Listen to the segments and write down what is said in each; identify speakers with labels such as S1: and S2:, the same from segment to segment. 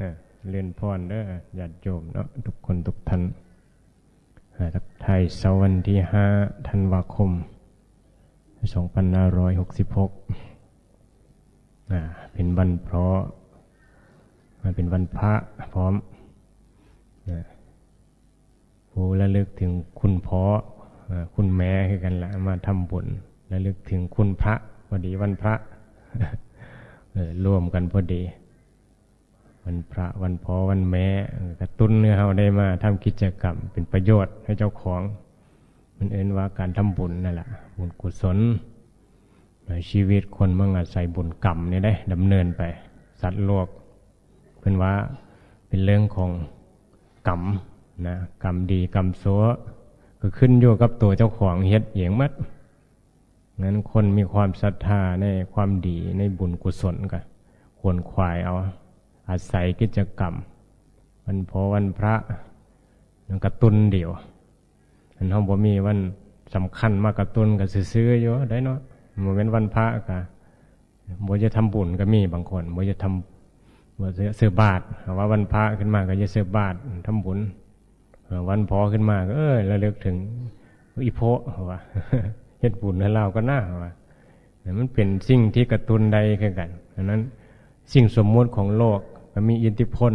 S1: นะเรียนพรเด้อญาติโยมเนาะทุกคนทุกท่านทักไทยเสาร์วันที่ห้าธันวาคมสองพันห้าร้อยหกสิบหกอ่าเป็นวันเพราะมันเป็นวันพระพร้อมนะผู้ระลึกถึงคุณพ่อคุณแม่คือกันละมาทำบุญระลึกถึงคุณพระพอดีวันพระร่วมกันพอดี วันพระวันพอวันแม่กระตุ้นเนื้อเราได้มาทำกิจกรรมเป็นประโยชน์ให้เจ้าของ มันเอ็นว่าการทำบุญนั่นแหละบุญกุศลในชีวิตคนเมื่ออาศัยบุญกรรมนี่ได้ดำเนินไป สัตว์โลกเป็นว่าเป็นเรื่องของกรรมนะกรรมดีกรรมชั่วก็ขึ้นอยู่กับตัวเจ้าของเฮ็ดเองมัดงั้นคนมีความศรัทธาในความดีในบุญกุศลกันควรควายเอา อาศัยกิจกรรม วันพอวันพระมันกระตุนเดียวอันเขาบ่มีวันสำคัญมากกระตุนกับซื้อๆอยู่ได้เนาะโมเมนต์วันพระกะบ่จะทำบุญก็มีบางคนบ่จะทำบ่จะซื้อบาตรว่าวันพระขึ้นมาก็จะซื้อบาตรทำบุญวันพอขึ้นมาก็เออระลึกถึงอีโพะว่าเฮ็ดบุญให้เราก็น่าว่ามันเป็นสิ่งที่กระตุนใดคือกันอันนั้นสิ่งสมมุติของโลก มีอิทธิพล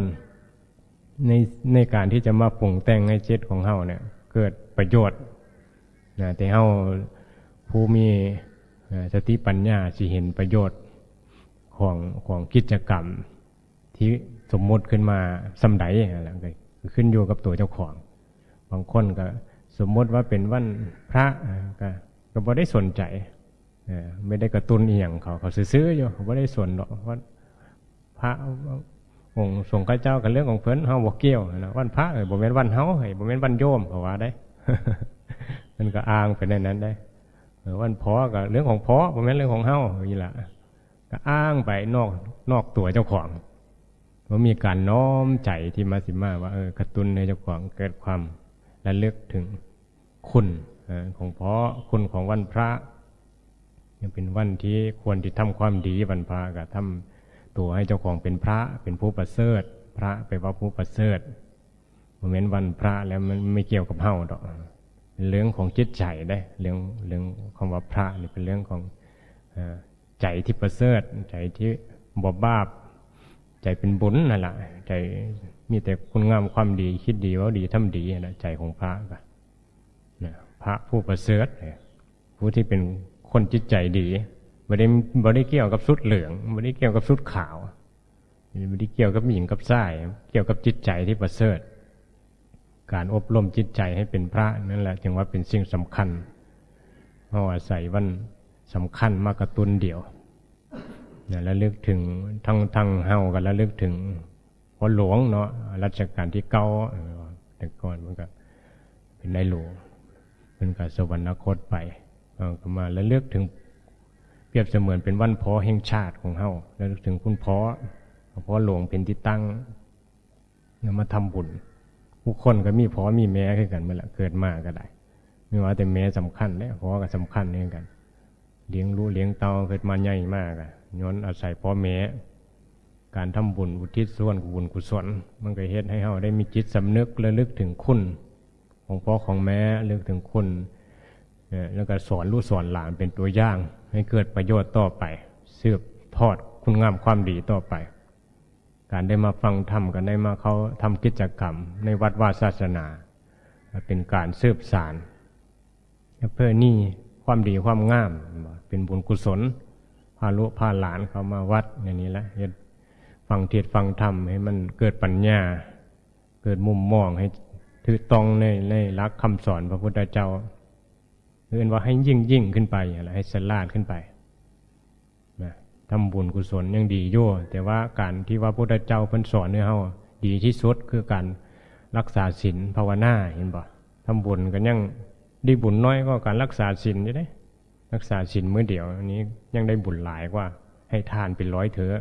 S1: ในในการที่จะมาปรุงแต่งให้จิตของเฮาเนี่ย เกิดประโยชน์นะแต่เฮาผู้มีสติปัญญาสิเห็นประโยชน์ของของกิจกรรมที่สมมติขึ้นมาสำไดอะไรก็ขึ้นอยู่กับตัวเจ้าของ บางคนก็สมมติว่าเป็นวันพระก็ก็บ่ได้สนใจไม่ได้กระตุ้นอีหยังเขาเขาซื้อๆอยู่เขาบ่ได้สนหรอกว่าพระ องค์ทรงข้าเจ้ากับเรื่องของเพิ่นเฮาบ่เกี่ยวนะวันพระเอ้ยบ่แม่นวันเฮาเอ้ยบ่แม่นวันโยมเขาว่าได้ มันก็อ้างไปในนั้นได้วันพอก็เรื่องของพอบ่แม่นเรื่องของเฮาอย่างนี้ล่ะก็อ้างไปนอกนอกตัวเจ้าของว่ามีการน้อมใจที่มาสิมาว่าเออกระตุ้นให้เจ้าของเกิดความระเลึกถึงคุณอของพอคุณของวันพระยังเป็นวันที่ควรที่ทำความดีวันพระก็ทำ ตัวให้เจ้าของเป็นพระเป็นผู้ประเสริฐ พระไปว่าผู้ประเสริฐโมเมนต์วันพระแล้วมันไม่เกี่ยวกับเฮาดอกเรื่องของจิตใจได้เรื่องเรื่องคำว่าพระนี่เป็นเรื่องของอใจที่ประเสริฐใจที่บอบบาปใจเป็นบุญนั่นแหละใจมีแต่คุณงามความดีคิดดีว่าดีทำดีนะใจของพระก็นะพระผู้ประเสริฐผู้ที่เป็นคนจิตใจดี ไม่ได้ไม่ได้เกี่ยวกับสุดเหลืองไม่ได้เกี่ยวกับสุดขาวไม่ได้เกี่ยวกับหญิงกับทราย เกี่ยวกับจิตใจที่ประเสริฐ การอบรมจิตใจให้เป็นพระนั่นแหละจึงว่าเป็นสิ่งสำคัญเพราะอาศัยวันสำคัญมากกระตุนเดียวแล้วลึกถึงทั้งทั้งเฮากันแล้วลึกถึงพ่อหลวงเนาะรัชกาลที่เก้าแต่ก่อนมันก็เป็นในหลวงเป็นการสวรรคตไปเอ่อก็มาแล้วลือกถึง เปรียบเสมือนเป็นวันพอแห่งชาติของเฮาแล้วถึงคุณพ่อพ่อหลวงเป็นที่ตั้งมาทำบุญผู้คนก็มีพ่อมีแม่ขึ้นกันเมื่อละเกิดมาก็ได้ไม่ว่าแต่แม่สำคัญและพ่อก็สำคัญเหมือนกัน เลี้ยงลูกเลี้ยงเตาเกิดมาใหญ่มากอะย้อนอาศัยพ่อแม่การทำบุญอุทิศส่วนบุญกุศลมันก็เฮ็ดให้เฮาได้มีจิตสำนึกและลึกถึงคุณของพ่อของแม่ลึกถึงคุณเอ่อแล้วก็สอนลูกสอนหลานเป็นตัวอย่าง ให้เกิดประโยชน์ต่อไปสืบทอดคุณงามความดีต่อไป การได้มาฟังธรรมกันได้มาเขาทำกิจกรรม ในวัดวาศาสนา เป็นการสืบสารเพื่อนี่ความดีความงาม เป็นบุญกุศลพาลูกพาหลานเขามาวัดอย่างนี้แหละฟังเทศฟังธรรมให้มันเกิดปัญญา เกิดมุมมองให้ถือตรงในในรักคำสอนพระพุทธเจ้า เรียนว่าให้ยิ่งยิ่งขึ้นไปอะไรให้สลาดขึ้นไปนะทำบุญกุศลยังดีอยู่แต่ว่าการที่ว่าพระพุทธเจ้าเพิ่นสอนเนี่ยเฮาดีที่สุดคือการรักษาศีลภาวนาเห็นบ่ทำบุญกันยังได้บุญน้อยก็การรักษาศีลอยู่เด้รักษาศีลมื้อเดียวอันนี้ยังได้บุญหลายกว่า ให้ทานเป็นร้อยเถอะ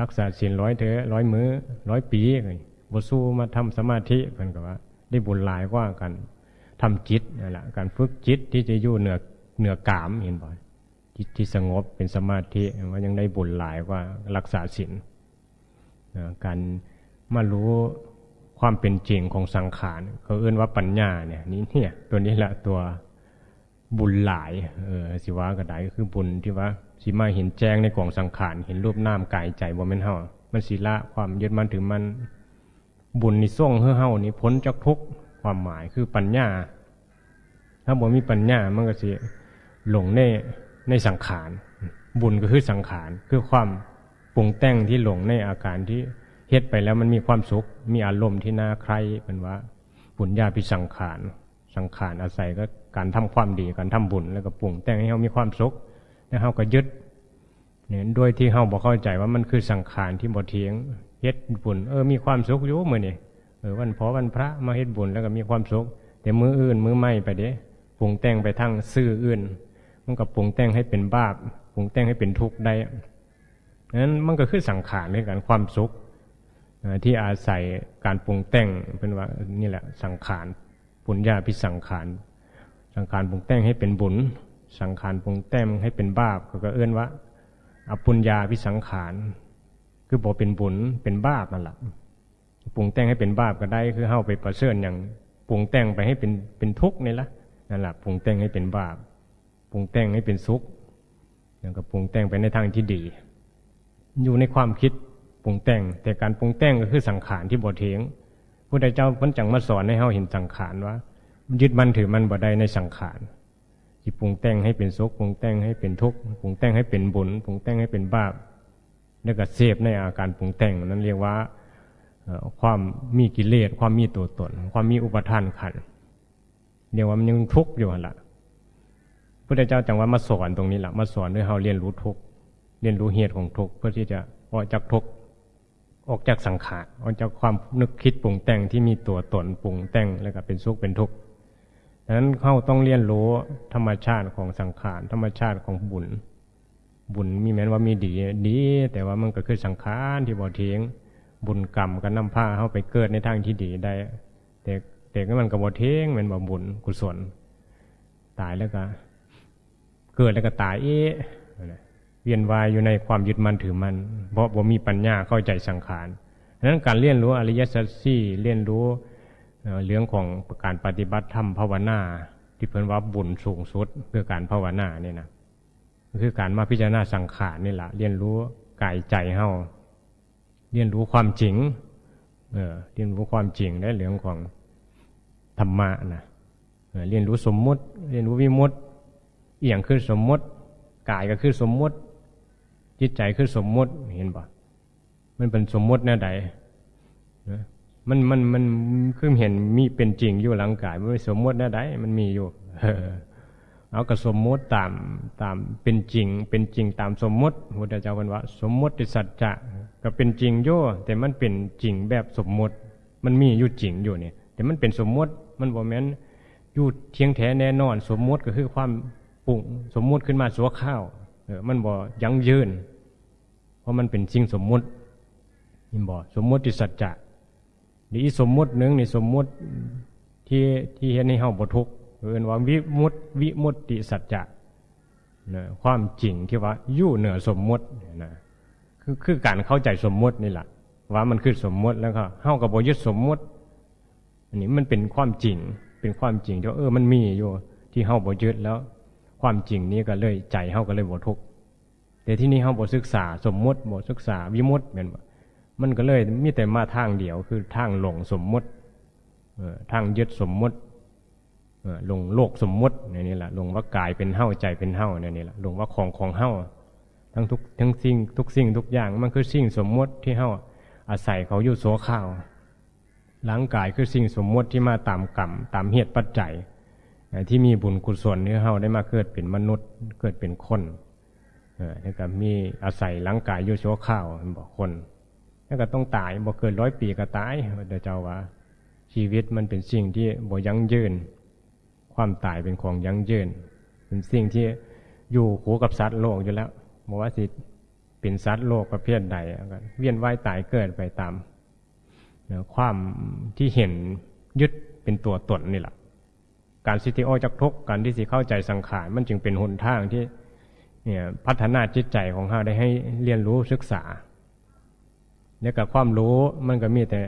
S1: รักษาศีลร้อยเถอะร้อยมือ้อร้อยปีเลยบ่สู้มาทำสมาธิเพิ่นก็ว่า ได้บุญหลายกว่ากัน ทำจิตนั่นแหละการฝึกจิตที่จะอยู่เหนือเหนือกามเห็นบ่อยจิตที่สงบเป็นสมาธิว่ายังได้บุญหลายกว่ารักษาศีลการมารู้ความเป็นจริงของสังขารเขาเอื้นว่าปัญญาเนี่ยนี่เนี่ยตัวนี้แหละตัวบุญหลายเออสิว่าก็ได้ก็คือบุญที่ว่าสิมาเห็นแจ้งในกล่องสังขารเห็นรูปน้ำกายใจบ่แม่นเฮามันสิละความยึดมันถือมันบุญนี่ส่งเฮาเฮานี่พ้นจากทุกข์ ความหมายคือปัญญา ถ้าบ่มีปัญญามันก็สิหลงในในสังขาร บุญก็คือสังขารคือความปรุงแต่งที่หลงในอาการที่เฮ็ดไปแล้วมันมีความสุข มีอารมณ์ที่น่าใคร่เป็นว่าบุญญาพิสังขาร สังขารอาศัยก็การทำความดีการทำบุญแล้วก็ปรุงแต่งให้เฮามีความสุขแล้วเฮาก็ยึดเนี่ยโดยที่เฮาบ่เข้าใจว่ามันคือสังขารที่บ่เทียงเฮ็ดบุญเออมีความสุขอยู่มื้อนี้ เออวันพอวันพระมาเฮ็ดบุญแล้วก็มีความสุขแต่มืออื่นมือไม่ไปเด้ปรุงแต่งไปทางซื่ออื่น มันก็ปรุงแต่งให้เป็นบาปปรุงแต่งให้เป็นทุกข์ได้นั้นมันก็คือสังขารในการความสุขที่อาศัยการปรุงแต่งเป็นว่านี่แหละสังขารปุญญาพิสังขารสังขารปรุงแต่งให้เป็นบุญ สังขารปรุงแต่งให้เป็นบาปก็เอื้อนว่าอปุญญาพิสังขารคือบอกเป็นบุญเป็นบาปนั่นแหละ ปรุงแต่งให้เป็นบาปก็ได้คือเข้าไปประเสริฐอย่างปรุงแต่งไปให้เป็นเป็นทุกข์นี่ละนั่นแหละปรุงแต่งให้เป็นบาปปรุงแต่งให้เป็นสุขแล้วก็ปรุงแต่งไปในทางที่ดี อยู่ในความคิดปรุงแต่ง แต่การปรุงแต่งก็คือสังขารที่บ่เทียงผู้ใดเจ้าพ้นจังมาสอนให้เฮาเห็นสังขารว่ายึดมันถือมันบ่ได้ในสังขารที่ปรุงแต่งให้เป็นสุขปรุงแต่งให้เป็นทุกข์ปรุงแต่งให้เป็นบุญปรุงแต่งให้เป็นบาปแล้วก็เสพในอาการปรุงแต่งนั้นเรียกว่า ความมีกิเลสความมีตัวตน ความมีอุปทานขันเรียกว่ามันยังทุกข์อยู่ละพระเจ้าจังว่ามาสอนตรงนี้แหละมาสอนด้วยเฮาเรียนรู้ทุกเรียนรู้เหตุของทุกเพื่อที่จะออกจากทุกออกจากสังขารออกจากความนึกคิดปรุงแต่งที่มีตัวตนปรุงแต่งแล้วก็เป็นสุขเป็นทุกข์ดังนั้นเขาต้องเรียนรู้ธรรมชาติของสังขารธรรมชาติของบุญ บุญมีแม้นว่ามีดีดี แต่ว่ามันก็คือสังขารที่บ่เทียง บุญกรรมก็นำพาเข้าไปเกิดในทางที่ดีได้แต่แต่ก็มันกบ่เทียงมันบ่บุญกุศล ตายแล้วก็ เกิดแล้วก็ตายเอ๊ะเวียนวายอยู่ในความยึดมั่นถือมันเพราะบ่มีปัญญาเข้าใจสังขารนั้นการเรียนรู้อริยสัจสี่เรียนรู้เรื่องของการปฏิบัติธรรมภาวนา ที่เพิ่นว่าบุญสูงสุดคือการภาวนาเนี่ยนะคือการมาพิจารณาสังขารนี่แหละเรียนรู้กายใจเฮา เรียนรู้ความจริงเออเรียนรู้ความจริงในเรื่องของธรรมะนะเรียนรู้สมมุติ เรียนรู้วิมุตติเอียงคือสมมุติกายก็คือสมมุติ จิตใจคือสมมุติเห็นปะมันเป็นสมมุติแน่ใดมันมันมันคือเห็นมีเป็นจริงอยู่หลังกายมันสมมุติแน่ใดมันมีอยู่เอากับสมมุติตามตามเป็นจริง เป็นจริงตามสมมุติพุทธเจ้าเป็นว่า สมมุติสัจจะ ก็เป็นจริงโย่แต่มันเป็นจริงแบบสมมติ มันมีอยู่จริงอยู่เนี่ย แต่มันเป็นสมมติมันบ่แม้นอยู่เทียงแท้แน่นอน สมมติก็คือความปุ่งสมมติขึ้นมาสัวข้าวเออมันบ่ยั้งยืน เพราะมันเป็นสิ่งสมมติยินบ่สมมติสัจจะนี่สมมติหนึ่งนี่สมมติที่ที่เห็นในเฮาบทุกเอินว่าวิมุตวิมุตติสัจจะนะความจริงที่ว่าอยู่เหนือสมมตินะ คือคือการเข้าใจสมมุตินี่แหละว่ามันคือสมมุติแล้วก็เฮากับบยึดสมมุติ อันนี้มันเป็นความจริง เป็นความจริงที่เออมันมีอยู่ที่เฮาบยึดแล้ว ความจริงนี้ก็เลยใจเฮาก็เลยบ่ทุกข์แต่ที่นี่เฮาบ่ศึกษาสมมุติบ่ศึกษาวิมุตติแม่นบ่มันก็เลยมีแต่มาทางเดียวคือทางหลงสมมุติเออทางยึดสมมุติเออลงโลกสมมุติในนี้แหละลงว่ากายเป็นเฮาใจเป็นเฮาในนี้แหละลงว่าของของเฮา ทั้งทุกทั้งสิ่งทุกสิ่งทุกอย่างมันคือสิ่งสมมุติที่เฮาอาศัยเขาอยู่โสข้าวร่างกายคือสิ่งสมมุติที่มาตามกรรมตามเหตุปัจจัยที่มีบุญกุศลที่เฮาได้มาเกิดเป็นมนุษย์เกิดเป็นคนแล้วก็มีอาศัยร่างกายอยู่ชั่ข้าวบอกคนแล้วก็ต้องตายบอกเกิดร้อยปีก็ตายเดี๋ยวเจ้าว่า ชีวิตมันเป็นสิ่งที่บ่ยั่งยืน ความตายเป็นของยั่งยืน เป็นสิ่งที่อยู่คู่กับสัตว์โลกอยู่แล้ว บอกว่าสิเป็นสัตว์โลกประเภทใดก็เวียนว่ายตายเกิดไปตามความที่เห็นยึดเป็นตัวตนนี่แหละการสิทธิออจากทุกการที่สิเข้าใจสังขารมันจึงเป็นหนทางที่เนี่ยพัฒนาจิตใจของเราได้ให้เรียนรู้ศึกษาแล้วก็ความรู้มันก็มีแต่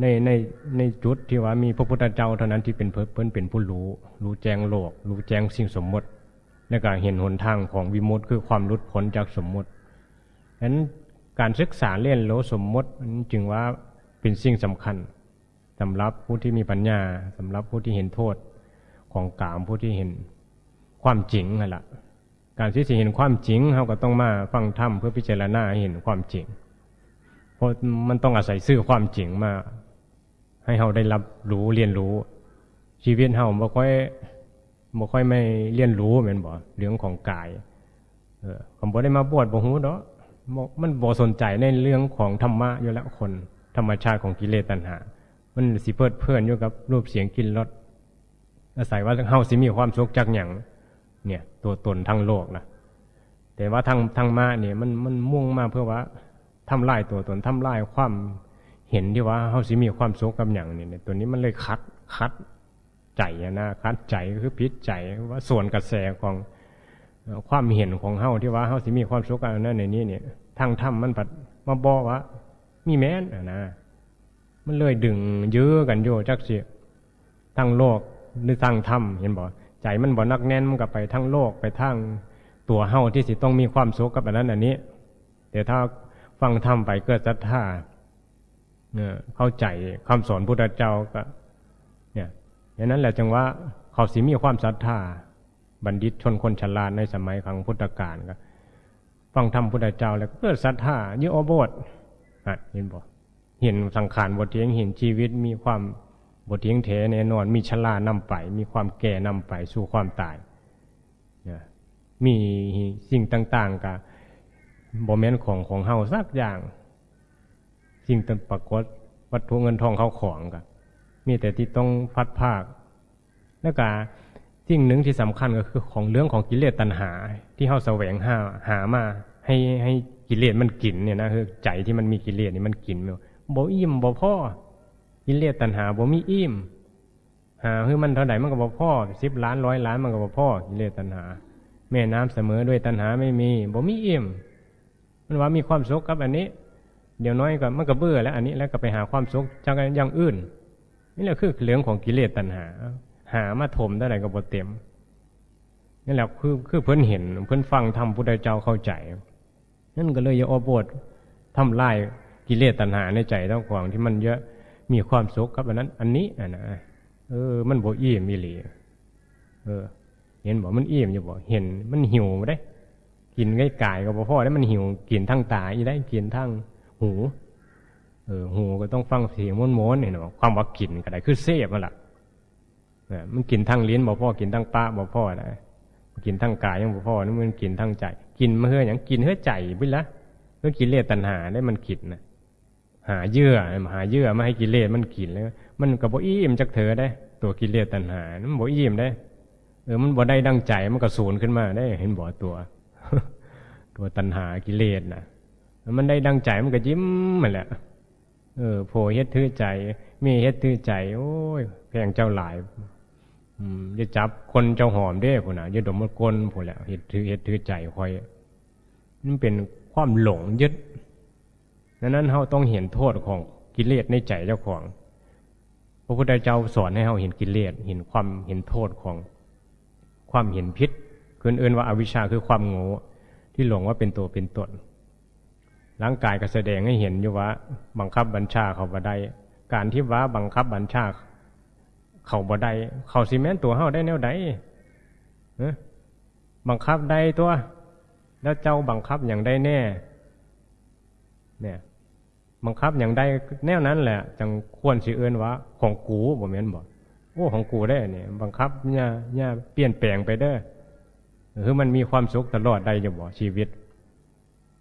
S1: ในในในจุดที่ว่ามีพระพุทธเจ้าเท่านั้นที่เป็นเพิ่นเพิ่นเป็นผู้รู้ รู้แจ้งโลก รู้แจ้งสิ่งสมมติ แล้วก็เห็นหนทางของวิมุตติคือความหลุดพ้นจากสมมติฉะนั้นการศึกษาเรียนรู้สมมติจึงว่าเป็นสิ่งสำคัญสำหรับผู้ที่มีปัญญาสำหรับผู้ที่เห็นโทษของกามผู้ที่เห็นความจริงนั่นแหละการที่จะเห็นความจริงเราก็ต้องมาฟังธรรมเพื่อพิจารณาเห็นความจริง เพราะมันต้องอาศัยซื่อความจริงมา ให้เราได้รับรู้เรียนรู้ ชีวิตเราบ่ค่อย บ่ค่อยไม่เรียนรู้แม่นบ่เรื่องของกาย เออคำบ่ได้มาบวชบ่ฮู้ดอกบ่มันบ่สนใจในเรื่องของธรรมะอยู่แล้วคน ธรรมชาติของกิเลสตัณหา มันสิเพิดเพลินอยู่กับรูปเสียงกลิ่นรสอาศัยว่าเฮาสิมีความสุขจากหยังเนี่ย ตัวตนทั้งโลกนะแต่ว่าทางทางมาเนี่ยมันมันมุ่งมาเพื่อว่าทำลายตัวตนทำลายความเห็นที่ว่าเฮาสิมีความสุขกับหยังเนี่ยตัวนี้มันเลยคัดคัด ใจนะคัดใจก็คือพิษใจว่าส่วนกระแสของความเห็นของเฮาที่ว่าเฮาสิมีความสุขอันนั้นในนี้เนี่ยทางธรรมมันปัดมาบอกว่า มีแม้นนะมันเลยดึงเยื้อกันอยู่จักสิทางโลกหรือทางธรรมเห็นบ่ใจมันบ่นักแน่นมันก็ไปทางโลกไปทางตัวเฮาที่สิต้องมีความสุขกับอันนั้นอันนี้แต่ถ้าฟังธรรมไปเกิดศรัทธาเข้าใจคำสอนพุทธเจ้าก็ อย่างนั้นแหละจังว่าเขาสิมีความศรัทธาบัณฑิตชนคนฉลาดในสมัยครั้งพุทธกาลก็ฟังธรรมพุทธเจ้าแล้วก็เกิดศรัทธายึดอโบสอะเห็นบ่เห็นสังขารบทเทียงเห็นชีวิตมีความบทเทียงแท้แน่นอน มีชลานำไป มีความแก่นำไปสู่ความตายมีสิ่งต่าง ๆกับบ่แม่นของของเฮาสักอย่าง สิ่งต่างปรากฏวัตถุเงินทองเขาของกัน มีแต่ที่ต้องพัดภาค แล้วก็สิ่งหนึ่งที่สำคัญก็คือของเรื่องของกิเลสตัณหา ที่เขาแสวงหาหามา ให้ให้กิเลสมันกินเนี่ยนะคือใจที่มันมีกิเลสนี่มันกินบ่อิ่มบ่พอกิเลสตัณหาบ่มีอิ่มหาคือมันเท่าไหร่มันก็บ่พอสิบล้านร้อยล้านมันก็บ่พอกิเลสตัณหา แม่น้ำเสมอด้วยตัณหาไม่มีบ่มีอิ่มมันว่ามีความสุขกับอันนี้ เดี๋ยวน้อยก็มันก็เบื่อแล้วอันนี้แล้วก็ไปหาความสุขจากอย่างอื่น นี่แหละคือเรื่องของกิเลสตัณหา หามาถมได้ไหนก็บ่เต็มนี่แหละคือคือเพิ่นเห็น เพิ่นฟังธรรมพุทธเจ้าเข้าใจ นั่นก็เลยอย่าออบททำลายกิเลสตัณหาในใจเจ้าของที่มันเยอะมีความสุขกับอันนั้น อันนี้อะนะเออ มันบ่อิ่มอีหลีเออ เห็นบอกมันอิ่มอยู่บ่เห็นมันหิวได้ กินใกล้กายก็บ่พอได้มันหิวกินทั้งตาอีได้กินทั้งหู เออหูก็ต้องฟังเสียงม้วนๆเนี่ยเนาะความว่ากินก็ได้คือเสพมันล่ะมันกินทั้งลิ้นบ่พ่อกินทั้งปากบ่พอได้กินทั้งกายยังบ่พ่อนี่มันกินทั้งใจ กินมาเฮืออย่างกินเฮือใจบิละเพื่อกินเลสตัณหาได้มันกินนะหาเยื่อหาเยื่อมาให้กิเลสมันกินแล้วมันก็บ่อิ่มจักเถอได้ ตัวกิเลสตัณหามันบ่อิ่มได้เออมันบ่ได้ดังใจมันก็สูญขึ้นมาได้ เห็นบ่ตัว ตัวตัณหากิเลสนะมันได้ดังใจมันก็ยิ้มมันแหละ เออโผเฮ็ดถือใจ มีเฮ็ดถือใจ โอ้ยแพงเจ้าหลายอืมจะจับคนเจ้าหอมเด้พุ่นน่ะย่าดมมันกลพุ่นแหละเฮ็ดถือเฮ็ดถือใจคอยมันเป็นความหลงยึดดังนั้นเราต้องเห็นโทษของกิเลสในใจเจ้าของ พระพุทธเจ้าสอนให้เราเห็นกิเลสเห็นความเห็นโทษของความเห็นพิษคือเอื่นว่าอาวิชชาคือความโง่ที่หลงว่าเป็นตัวเป็นตน ร่างกายก็แสดงให้เห็นอยู่ว่า บังคับบัญชาเขาบ่ได้ การที่ว่าบังคับบัญชา เขาบ่ได้เขาซีเมนตัวเฮาได้แนวใดบังคับได้ตัว แล้วเจ้าบังคับอย่างได้แน่ เนี่ย บังคับอย่างได้แนวนั้นแหละ จังควรสิเอื้นว่า ของกูบ่แม่นบ่โอ้ของกูได้เนี่ยบังคับเนี่ยเนี่ยเปลี่ยนแปลงไปเด้อคือมันมีความสุขตลอดได้อยู่บ่ชีวิต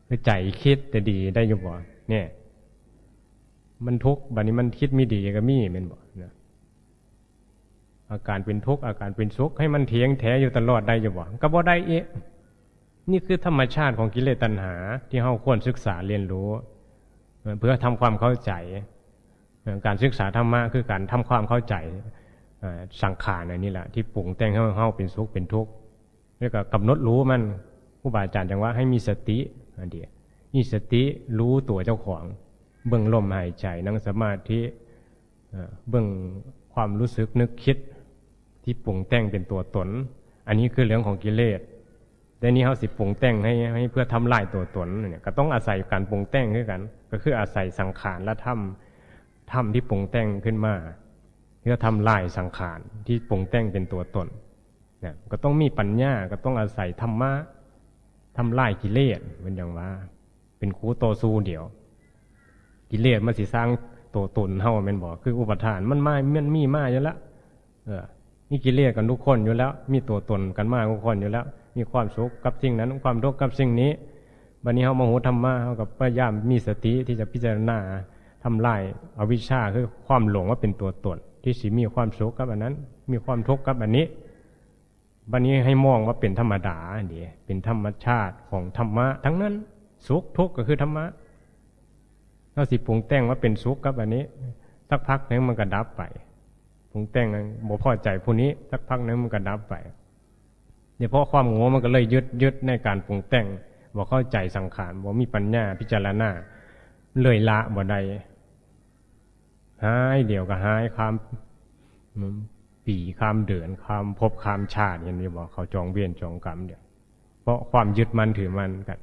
S1: คือใจคิดแต่ดีได้อยู่บ่เนี่ย มันทุกข์บัดนี้มันคิดม่ดีก็มีแม่นบ่นี่อาการเป็นทุกข์อาการเป็นสุขให้มันเถียงแท้อยู่ตลอดได้อยู่บ่ก็บ่ได้เอะนี่คือธรรมชาติของกิเลสตัณหา ที่เราควรศึกษาเรียนรู้เพื่อทำความเข้าใจ การศึกษาธรรมะคือการทำความเข้าใจสังขารอันนี้แหละที่ปรุงแต่งให้เราเป็นสุขเป็นทุกข์แล้วก็กำหนดรู้มันผู้บาอาจารย์จังว่าให้มีสติ อันเดียวมีสติรู้ตัวเจ้าของ เบื้องลมหายใจนั่งสมาธิเบื้องความรู้สึกนึกคิดที่ปรุงแต่งเป็นตัวตน อันนี้คือเรื่องของกิเลสแต่นี้เขาสิปรุงแต่งให้ให้เพื่อทำลายตัวตนเนี่ยก็ต้องอาศัยการปรุงแต่งขึ้นกัน ก็คืออาศัยสังขารและธรรมธรรมที่ปรุงแต่งขึ้นมาเพื่อทำลายสังขารที่ปรุงแต่งเป็นตัวตนเนี่ยก็ต้องมีปัญญาก็ต้องอาศัยธรรมะ ทำลายกิเลสเป็นอย่างว่า เป็นครูโตสู้เดียว กิเลสมันสิสร้างตัวตนเฮาแม่นบอกคืออุปทานมันมามันมีมาอยู่แล้วเออมีกิเลสกันทุกคนอยู่แล้ว มีตัวตนกันมาทุกคนอยู่แล้ว มีความสุขกับสิ่งนั้น ความทุกข์กับสิ่งนี้บัดนี้เฮามาหูธรรมะเฮากับพยายามมีสติที่จะพิจารณาทำลายอวิชชาคือความหลงว่าเป็นตัวตน ที่สิมีความสุขกับอันนั้น มีความทุกข์กับอันนี้ บันนี้ให้มองว่าเป็นธรรมดาเดียเป็นธรรมชาติของธรรมะ ทั้งนั้น สุขทุกข์ก็คือธรรมะเราสิปรุงแต่งว่าเป็นสุขกับอันนี้สักพักนึงมันก็ดับไปปรุงแต่งบ่พอใจผู้นี้สักพักนึงมันก็ดับไปเดี๋ยวเพราะความโง่มันก็เลยยึดยึดในการปรุงแต่งบ่เข้าใจสังขารบ่มีปัญญาพิจารณาเลยละบ่ได้หายเดี๋ยวก็หายความ ปีข้ามเดือนข้ามภพข้ามชาติเห็นไหมบอกเขาจองเวียนจองกรรมเดียวเพราะความยึดมันถือมันกัน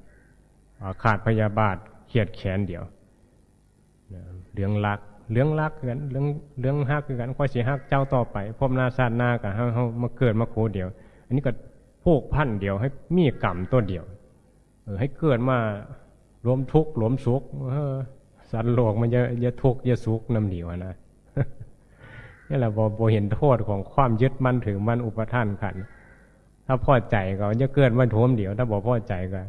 S1: ขาดพยาบาทเครียดแค้นเดียวเรื่องรักเรื่องรักกันเรื่องเรื่องฮักกันค่อยสิฮักเจ้าต่อไปพบหน้าชาติหน้ากับเฮาเฮามาเกิดมาโคเดียว อันนี้ก็พวกพันเดียวให้มีกรรมตัวเดียวเออให้เกิดมารวมทุกข์รวมสุขสัตว์โลกมันจะจะทุกข์จะสุขน้ำเดียวนะ นี่แหละบอบเห็นโทษของความยึดมั่นถือมั่นอุปทานขัน ถ้าพอใจก็จะเกิดวันทวมเดียวถ้าบอกพอใจก็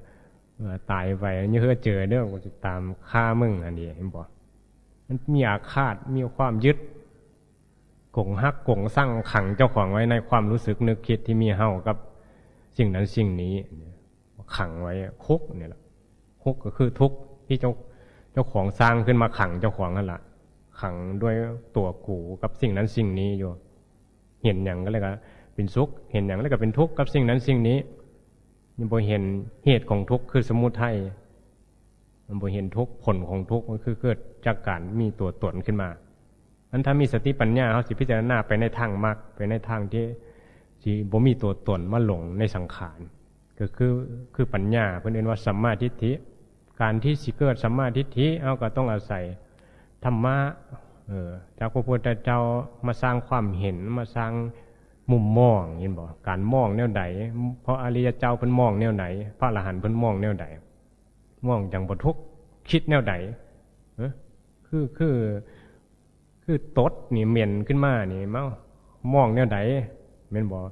S1: ตายไปนี่คือเจอเรื่องจะตามฆ่ามึงอันนี้เห็นบอกมันมีอาฆาตมีความยึดกงฮักกงสร้างขังเจ้าของไว้ในความรู้สึกนึกคิดที่มีเฮากับสิ่งนั้นสิ่งนี้ขังไว้คุกเนี่ยแหละคุกก็คือทุกข์ที่เจ้าเจ้าของสร้างขึ้นมาขังเจ้าของนั่นแหละ ขังด้วยตัวกูกับสิ่งนั้นสิ่งนี้อยู่ เห็นอย่างก็เลยก็เป็นสุข เห็นอย่างแล้วก็เป็นทุกข์กับสิ่งนั้นสิ่งนี้ยังบ่เห็นเหตุของทุกข์คือสมุทัยมันบ่เห็นทุกข์ผลของทุกข์มันคือเกิดจากการมีตัวตนขึ้นมาอันถ้ามีสติปัญญาเขาสิพิจารณาไปในทางมรรคไปในทางที่ที่บ่มีตัวตนมาหลงในสังขารก็คือคือปัญญาเพื่อนเรียนว่าสัมมาทิฏฐิการที่สิเกิดสัมมาทิฏฐิเอาก็ต้องอาศัย ธรรมะเออจากพระพุทธเจ้ามาสร้างความเห็นมาสร้างมุมมองเห็นบอกการมองแนวใดเพราะอริยเจ้าเพิ่นมองแนวไหนพระอรหันต์เพิ่นมองแนวใดมองอย่างบทุกคิดแนวใดเออคือคือคือตดนี่เหม็นขึ้นมานี่เมามองแนวใดเหม่นบอก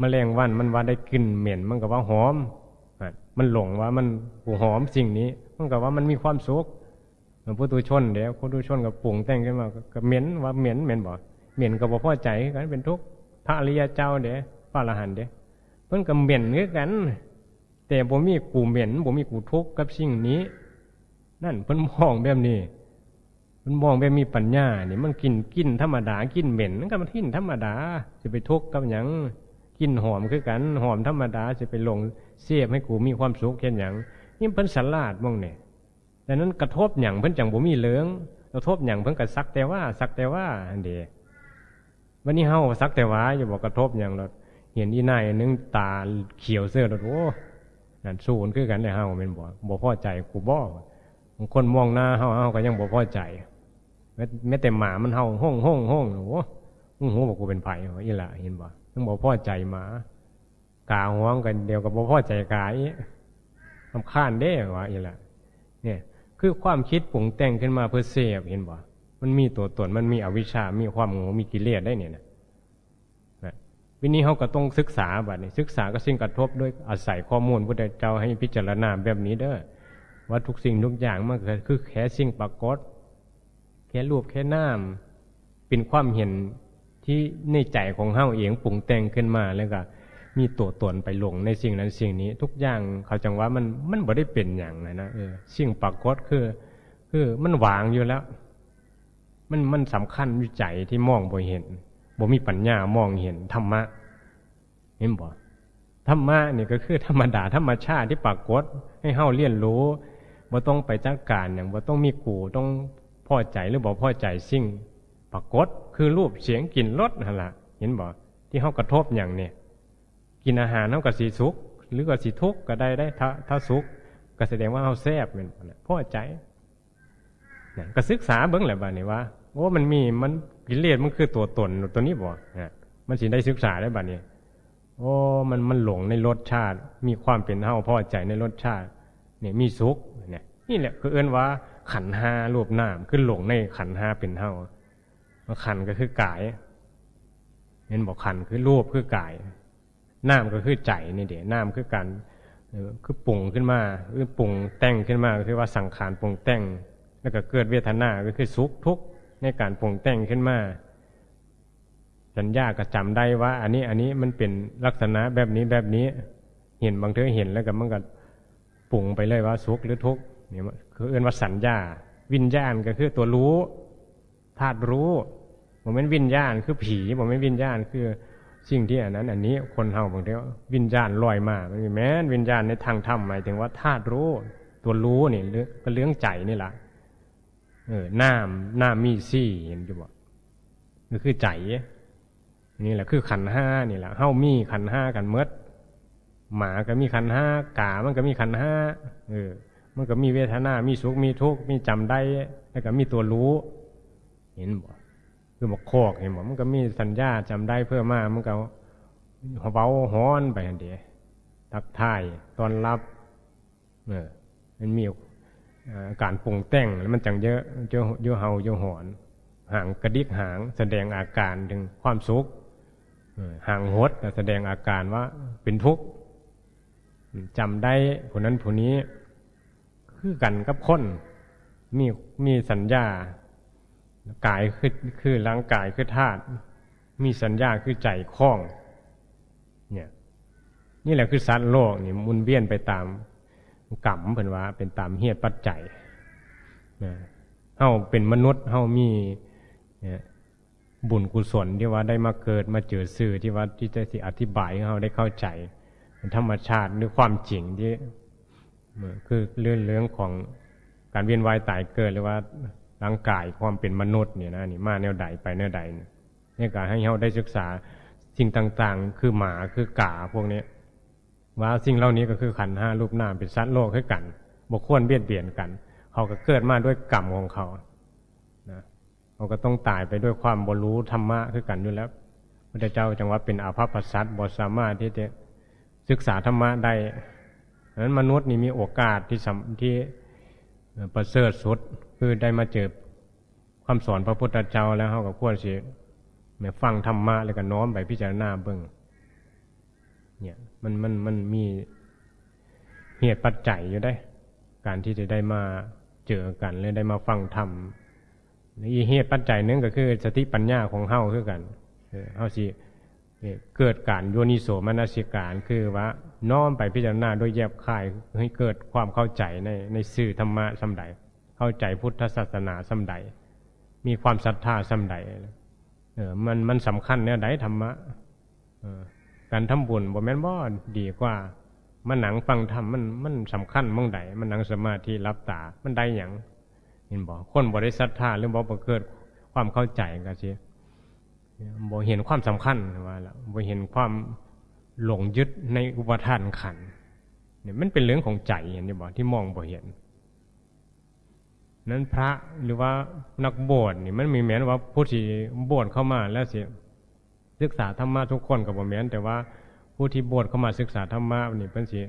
S1: มแมลงวันมันว่าได้กลิ่นเหม็นมันก็ว่าหอมมันหลงว่ามันหอมสิ่งนี้ มันก็ว่ามันมีความสุข ผู้ตุชนเดี๋ยวผู้ตุชนกับปรุงแต่งขึ้นมาก็เหม็นว่าเหม็นเหม็นบ่เหม็นก็บ่พอใจกันเป็นทุกข์พระอริยเจ้าเดี๋ยวพระอรหันต์เดี๋ยวเพิ่นก็เหม็นคือกัน แต่บ่มีกูเหม็นบ่มีกูทุกข์กับสิ่งนี้ นั่นเพิ่นมองแบบนี้เพิ่นมองแบบมีปัญญาเนี่ยมันกินกินธรรมดากินเหม็นมันก็มันกินธรรมดาจะไปทุกข์กับหยังกินหอมคือกันหอมธรรมดาจะไปลงเสียบให้กูมีความสุขแค่หยังนี่เพิ่นสลาดมองเนี่ย ดังนั้นกระทบอย่างเพิ่นจังบ่มีเหลืองกระทบอย่างเพิ่นก็สักแต่ว่า สักแต่ว่าอันเดียวันนี้เฮาสักแต่ว่าอย่าบอกกระทบอย่างเราเห็นอีนายนึงตาเขียวเสื้อเราโอ้นั่นสู้นคือกันเลยเฮาเป็นบ่บ่พอใจกูบ่บางคนมองหน้าเฮาเฮาก็ยังบ่พอใจแม้แต่หมามันเฮาห้องห้องห้องโอ้โอ้โหบอกกูเป็นไผ่อีหละเห็นบ่ต้องบ่พอใจหมากาห้องกันเดียวกับบ่พอใจกายทำข้านเด้วะอีหละเนี่ย คือความคิดปรุงแต่งขึ้นมาเพื่อเสพเห็นบ่มันมีตัวตนมันมีอวิชชา มีความโง่มีกิเลสได้เนี่ยนะวินี้เขาก็ต้องศึกษาบัดนี้ศึกษาก็สิ่งกระทบด้วยอาศัยข้อมูลพุทธเจ้าให้พิจารณาแบบนี้เด้อว่าทุกสิ่งทุกอย่างมันคือแค่สิ่งปรากฏแค่รูปแค่น้ำเป็นความเห็นที่ในใจของเฮาเองปรุงแต่งขึ้นมาแล้วก็ มีตัวตนไปหลงในสิ่งนั้นสิ่งนี้ ทุกอย่างเขาจังว่ามันมันบ่ได้เป็นอย่างนะนะเออสิ่งปรากฏคือ คือมันวางอยู่แล้ว มันมันสำคัญวิจัยที่มองบ่เห็นบ่มีปัญญามองเห็นธรรมะเห็นบ่ธรรมะนี่ก็คือธรรมดาธรรมชาติที่ปรากฏให้เฮาเรียนรู้บ่ต้องไปจัดการอย่างบ่ต้องมีกูต้องพอใจหรือบ่พอใจสิ่งปรากฏคือรูปเสียงกลิ่นรสนั่นล่ะเห็นบ่ที่เฮากระทบอย่างเนี่ย กินอาหารเฮาก็สิสุขหรือก็สิทุกก็ได้ได้ถ้าถ้าสุขก็แสดงว่าเฮาแซบแม่นบ่ล่ะพอใจก็ศึกษาเบิ่งแหละบัดนี้ว่าโอ้มันมีมันกิเลสมันคือตัวตนตัวนี้บ่นะมันสิได้ศึกษาได้บัดนี้ โอ้มันมันหลงในรสชาติ มีความเป็นเฮาพอใจในรสชาติ เนี่ยมีสุขเนี่ยนี่แหละคือเอื้นว่า ขันห้ารูปนามคือหลงในขันห้าเป็นเฮาขันก็คือกายเห็นบอกขันคือรูปคือกาย นามก็คือใจนี่เดี๋ยนามคือการคือปรุงขึ้นมาคือปรุงแต่งขึ้นมาคือว่าสังขารปรุงแต่ง แล้วก็เกิดเวทนาก็คือสุขทุกข์ในการปรุงแต่งขึ้นมาสัญญาก็จำได้ว่า อันนี้อันนี้มันเป็นลักษณะแบบนี้แบบนี้ เห็นบางเทอเห็นแล้วก็มันก็ปรุงไปเลยว่าสุขหรือทุกข์เนี่ยคือเอื้นว่าสัญญา วิญญาณก็คือตัวรู้ธาตุรู้ผมเป็นวิญญาณคือผีผมเป็นวิญญาณคือ สิ่งที่อันนั้น อันนี้คนเฮาบางทีวิญญาณลอยมามันมีแม้นวิญญาณในทางธรรมหมายถึงว่าธาตุรู้ตัวรู้นี่เรื่องก็เรื่องใจนี่แหละเออน้ำน้ำมีซี่เห็นอยู่บ่ก็คือใจนี่แหละคือขันห้านี่แหละเฮามีขันห้ากันเมดหมาก็มีขันห้ากามันก็มีขันห้าเออ มันก็มีเวทนา มีสุขมีทุกข์มีจำได้ แล้วก็มีตัวรู้ เห็นบ่ คือบอกโคกเห็นบ่มันก็มีสัญญาจำได้เพิ่มมากมันก็เบาฮ้อนไปอันเดีทักทายตอนรับเออมันมีอ่อการปรุงแต่งแล้วมันจังเยอะเยอะเยอะเฮาเยอะหอน ห่างกระดิกหางแสดงอาการถึงความสุขเออหางหดแสดงอาการว่าเป็นทุกข์จำได้ผู้นั้นผู้นี้ คือกันกับคนมีมีสัญญา กายคือคือร่างกายคือธาตุมีสัญญาคือใจคล้อง เนี่ยนี่แหละคือสัตว์โลกนี่มุนเวียนไปตามกรรมเพิ่นว่า เป็นตามเหตุปัจจัยนะเฮาเป็นมนุษย์เฮามีเนี่ยบุญกุศลที่ว่าได้มาเกิดมาเจอสื่อที่ว่าที่จะสิอธิบายให้เฮาได้เข้าใจ ธรรมชาติหรือความจริงที่คือเรื่องเรื่องของการเวียนว่ายตายเกิดหรือว่า ร่างกายความเป็นมนุษย์เนี่ยนะนี่มาแนวใดไปแนวใดเนี่ยการให้เราได้ศึกษาสิ่งต่างๆ คือหมาคือกาพวกนี้ว่าสิ่งเหล่านี้ก็คือขันห้ารูปนามเป็นสัตว์โลกให้กันบกควรเบียดเบียนกัน เขาก็เกิดมาด้วยกรรมของเขานะเขาก็ต้องตายไปด้วยความบรู้ธรรมะคือกันอยู่แล้วพระเจ้าจังว่าเป็นอาภัพสัตว์บสามารถที่จะศึกษาธรรมะได้ดังนั้นมนุษย์นี่มีโอกาสที่สำที่ ประเสริฐสุดคือได้มาเจอคำสอนพระพุทธเจ้าแล้วเขาก็ควรสิแม่ฟังธรรมะแล้วก็น้อมไปพิจารณาเบิ่งเนี่ยมันมันมันมีเหตุปัจจัยอยู่ได้ การที่จะได้มาเจอกันหรือได้มาฟังธรรมอีเหตุปัจจัยนึงก็คือ สติปัญญาของเฮาคือกันเออเฮาสิ เกิดการโยนิโสมนสิการคือว่าน้อมไปพิจารณาโดยแยบคายให้เกิดความเข้าใจในในสื่อธรรมะสำใด เข้าใจพุทธศาสนาสำใด มีความศรัทธาสำใดเออมันมันสำคัญเนี่ยใดธรรมะออการทำบุญบ่แม่นบ่ดีกว่า มันหนังฟังธรรมมันมันสำคัญมองใดมันหนังสมาธิรับตามันได้หยังเห็นบ่คนบ่ได้ศรัทธาหรือบ่เกิดความเข้าใจก็สิ บ่เห็นความสำคัญว่าแล้วบ่เห็นความหลงยึดในอุปทานขันเนี่ยมันเป็นเรื่องของใจเห็นไหมบ่ที่มองบ่เห็น นั้นพระหรือว่านักบวชนี่มันมีแม้นว่าผู้ที่บวชเข้ามาแล้วสิศึกษาธรรมะทุกคนกับบ่แม้นแต่ว่าผู้ที่บวชเข้ามาศึกษาธรรมะนี่เป็นสิ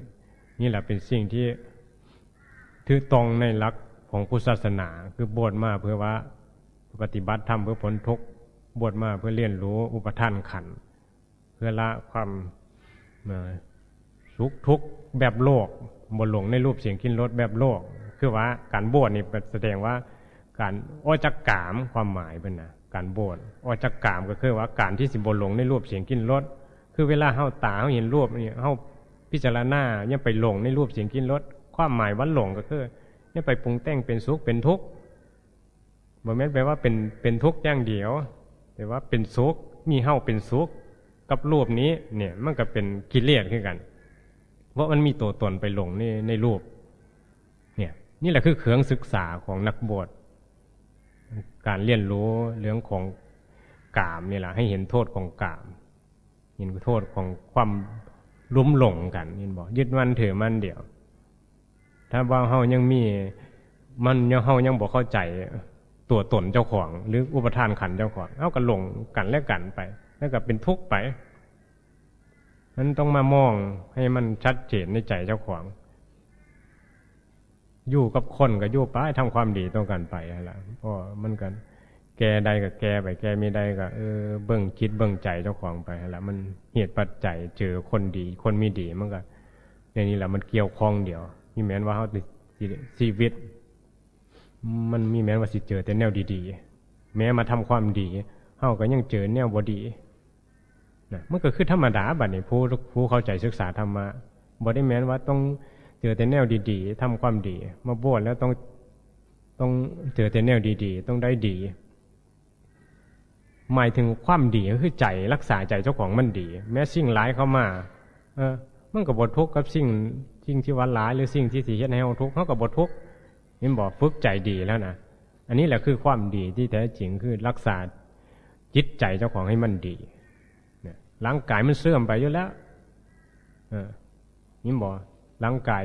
S1: นี่แหละเป็นสิ่งที่ถือตรงในหลักของพุทธศาสนา คือบวชมาเพื่อว่าปฏิบัติธรรมเพื่อพ้นทุกข์ บวชมาเพื่อเรียนรู้อุปทานขัน เพื่อละความสุขทุกข์แบบโลกบนหลงในรูปเสียงกินรสแบบโลก คือว่าการบวชนี่แสดงว่าการออจากกามความหมายเป็นนะการบวชออจากกามก็คือว่าการที่สิบนหลงในรูปเสียงกินรสคือเวลาเฮาตาเฮาเห็นรูปนี่เฮาพิจารณายังไปหลงในรูปเสียงกินรสความหมายว่าหลงก็คือยังไปปรุงแต่งเป็นสุขเป็นทุกข์บ่แม่นแปลว่าเป็นเป็นทุกข์อย่างเดียว แต่ว่าเป็นสุขมีเฮาเป็นสุขกับรูปนี้เนี่ยมันก็เป็นกิเลสขึ้นกัน เพราะมันมีตัวตนไปหลงในในรูปเนี่ยนี่แหละคือเครื่องศึกษาของนักบวชการเรียนรู้เรื่องของกามนี่แหละให้เห็นโทษของกาม เห็นโทษของความลุ่มหลงกันเห็นบอกยึดมันถือมันเดียว ถ้าว่าเฮายังมีมันยังเฮายังบอกเข้าใจ ตัวตนเจ้าของ หรืออุปทานขันเจ้าของเฮาก็หลงกันและกันไป แล้วก็เป็นทุกข์ไปนั้นต้องมามองให้มันชัดเจนในใจเจ้าของ อยู่กับคนก็อยู่ไปทำความดีต้องกันไปนั่นแหละเพราะมันกัน แกใดก็แกไป แกไม่ได้ก็เออเบิ่งคิดเบิ่งใจเจ้าของไปนั่นแหละมันเหตุปัจจัยเจอคนดี คนไม่ดีมันก็ในนี้แหละมันเกี่ยวข้องเดียวมีแม้นว่าเขาติดชีวิต มันมีแม้นว่าสิเจอแต่แนวดีๆ แม้มาทำความดีเฮาก็ยังเจอแนวบ่ดีนะมันก็คือธรรมดาบัดนี้ผู้ผู้เข้าใจศึกษาธรรมะบ่ได้แม้นว่าต้องเจอแต่แนวดีๆทำความดี มาบวชแล้วต้องต้องเจอแต่แนวดีๆ ต้องได้ดี หมายถึงความดีก็คือใจรักษาใจเจ้าของมันดี แม้สิ่งร้ายเข้ามา เออ มันก็บททุกข์กับสิ่งสิ่งที่วันร้ายหรือสิ่งที่สีเฮ็ดให้เราทุกข์เขาก็บททุกข์ นี่บอกฝึกใจดีแล้วนะอันนี้แหละคือความดีที่แท้จริงคือรักษาจิตใจเจ้าของให้มันดีเนี่ยร่างกายมันเสื่อมไปอยู่แล้วนี่บอกร่างกาย